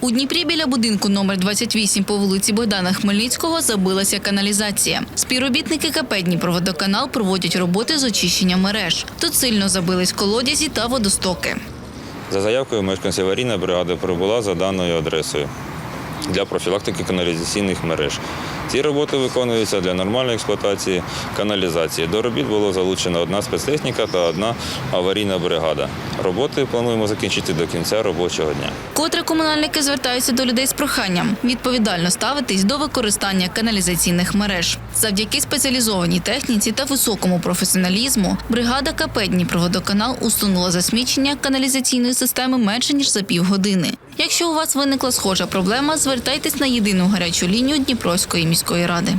У Дніпрі біля будинку номер 28 по вулиці Богдана Хмельницького забилася каналізація. Співробітники КП Дніпроводоканал проводять роботи з очищення мереж. Тут сильно забились колодязі та водостоки. За заявкою мешканців аварійна бригада прибула за даною адресою для профілактики каналізаційних мереж. Ці роботи виконуються для нормальної експлуатації каналізації. До робіт було залучено одна спецтехніка та одна аварійна бригада. Роботи плануємо закінчити до кінця робочого дня. Котре комунальники звертаються до людей з проханням відповідально ставитись до використання каналізаційних мереж. Завдяки спеціалізованій техніці та високому професіоналізму бригада КП Дніпроводоканал усунула засмічення каналізаційної системи менше ніж за півгодини. Якщо у вас виникла схожа проблема, звертайтесь на єдину гарячу лінію Дніпровської міської ради.